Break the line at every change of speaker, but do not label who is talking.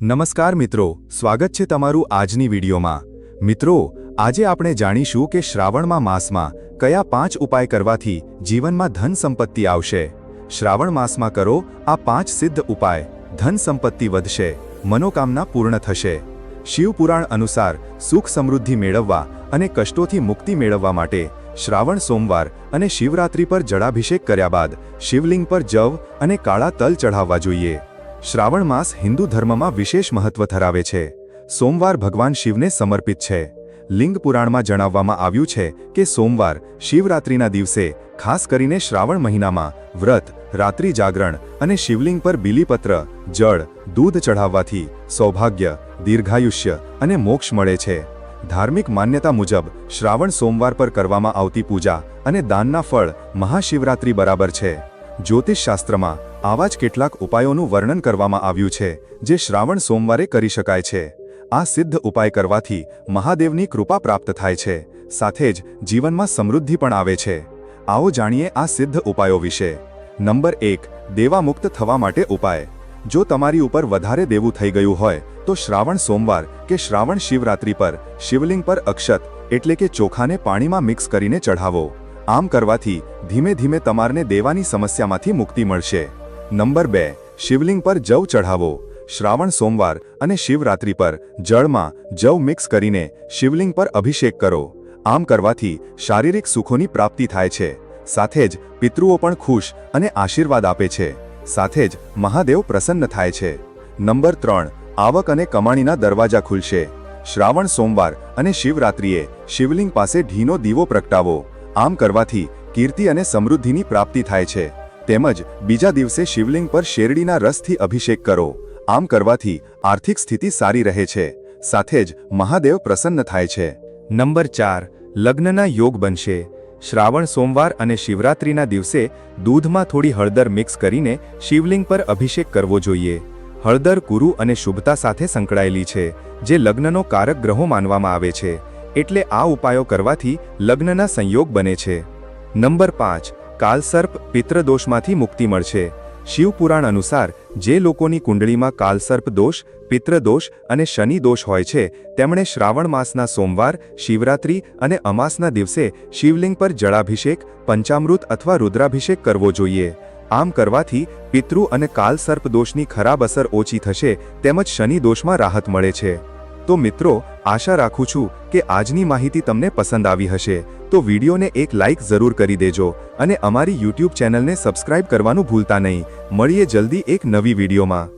નમસ્કાર મિત્રો, સ્વાગત છે તમારું આજની વિડીયોમાં. મિત્રો, આજે આપણે જાણીશું કે શ્રાવણમાં માસમાં કયા પાંચ ઉપાય કરવાથી જીવનમાં ધન સંપત્તિ આવશે. શ્રાવણ માસમાં કરો આ પાંચ સિદ્ધ ઉપાય, ધન સંપત્તિ વધશે, મનોકામના પૂર્ણ થશે. શિવપુરાણ અનુસાર સુખ સમૃદ્ધિ મેળવવા અને કષ્ટોથી મુક્તિ મેળવવા માટે શ્રાવણ સોમવાર અને શિવરાત્રી પર જળાભિષેક કર્યા બાદ શિવલિંગ પર જવ અને કાળા તલ ચઢાવવા જોઈએ. શ્રાવણ માસ હિન્દુ ધર્મમાં વિશેષ મહત્વ ધરાવે છે. સોમવાર ભગવાન શિવને સમર્પિત છે. લિંગ પુરાણમાં જણાવવામાં આવ્યું છે કે સોમવાર, શિવરાત્રિના દિવસે, ખાસ કરીને શ્રાવણ મહિનામાં, વ્રત, રાત્રિ જાગરણ અને શિવલિંગ પર બીલીપત્ર, જળ, દૂધ ચઢાવવાથી સૌભાગ્ય, દીર્ઘાયુષ્ય અને મોક્ષ મળે છે. ધાર્મિક માન્યતા મુજબ, શ્રાવણ સોમવાર પર કરવામાં આવતી પૂજા અને દાનના ફળ મહાશિવરાત્રિ બરાબર છે. જ્યોતિષશાસ્ત્રમાં આવા જ કેટલાક ઉપાયોનું વર્ણન કરવામાં આવ્યું છે, જે શ્રાવણ સોમવારે કરી શકાય છે. આ સિદ્ધ ઉપાય કરવાથી મહાદેવની કૃપા પ્રાપ્ત થાય છે, સાથે જ જીવનમાં સમૃદ્ધિ પણ આવે છે. આવો જાણીએ આ સિદ્ધ ઉપાયો વિશે. નંબર એક, દેવામુક્ત થવા માટે ઉપાય. જો તમારી ઉપર વધારે દેવું થઈ ગયું હોય, તો શ્રાવણ સોમવાર કે શ્રાવણ શિવરાત્રી પર શિવલિંગ પર અક્ષત, એટલે કે ચોખાને પાણીમાં મિક્સ કરીને ચઢાવો. આમ કરવાથી ધીમે ધીમે તમારને દેવાની સમસ્યામાંથી મુક્તિ મળશે. નંબર બે, શિવલિંગ પર જવ ચઢાવો. શ્રાવણ સોમવાર અને શિવરાત્રી પર જળમાં જવ મિક્સ કરીને શિવલિંગ પર અભિષેક કરો. આમ કરવાથી શારીરિક સુખોની પ્રાપ્તિ થાય છે. સાથે જ પિતૃઓ પણ ખુશ અને આશીર્વાદ આપે છે. સાથે જ મહાદેવ પ્રસન્ન થાય છે. નંબર ત્રણ, આવક અને કમાણીના દરવાજા ખુલશે. શ્રાવણ સોમવાર અને શિવરાત્રિએ શિવલિંગ પાસે ઢીનો દીવો પ્રગટાવો. આમ કરવાથી કીર્તિ અને સમૃદ્ધિની પ્રાપ્તિ થાય છે. તેમજ બીજા દિવસે શિવલિંગ પર શેરડીના રસથી અભિષેક કરો. આમ કરવાથી આર્થિક સ્થિતિ સારી રહે છે. સાથે જ મહાદેવ પ્રસન્ન થાય છે. નંબર ચાર, લગ્નના યોગ બનશે. શ્રાવણ, સોમવાર અને શિવરાત્રિના દિવસે દૂધમાં થોડી હળદર મિક્સ કરીને શિવલિંગ પર અભિષેક કરવો જોઈએ. હળદર, કુરુ અને શુભતા સાથે સંકળાયેલી છે, જે લગ્નનો કારક ગ્રહો માનવામાં આવે છે. એટલે આ ઉપાયો કરવાથી લગ્નના સંયોગ બને છે. નંબર પાંચ, કાલસર્પ પિત્રદોષમાંથી મુક્તિ મળશે. શિવપુરાણ અનુસાર જે લોકોની કુંડળીમાં કાલસર્પ દોષ પિત્રદોષ અને શનિ દોષ હોય છે, તેમણે શ્રાવણ માસના સોમવાર, શિવરાત્રી અને અમાસના દિવસે શિવલિંગ પર જળાભિષેક, પંચામૃત અથવા રુદ્રાભિષેક કરવો જોઈએ. આમ કરવાથી પિતૃ અને કાલસર્પ દોષની ખરાબ અસર ઓછી થશે, તેમજ શનિ દોષમાં રાહત મળે છે. તો મિત્રો આશા રાખું છું કે આજની માહિતી તમને પસંદ આવી હશે. તો વિડીયોને એક લાઇક જરૂર કરી દેજો અને અમારી યુટ્યુબ ચેનલને સબસ્ક્રાઇબ કરવાનું ભૂલતા નહીં. મળીએ જલ્દી એક નવી વિડીયોમાં.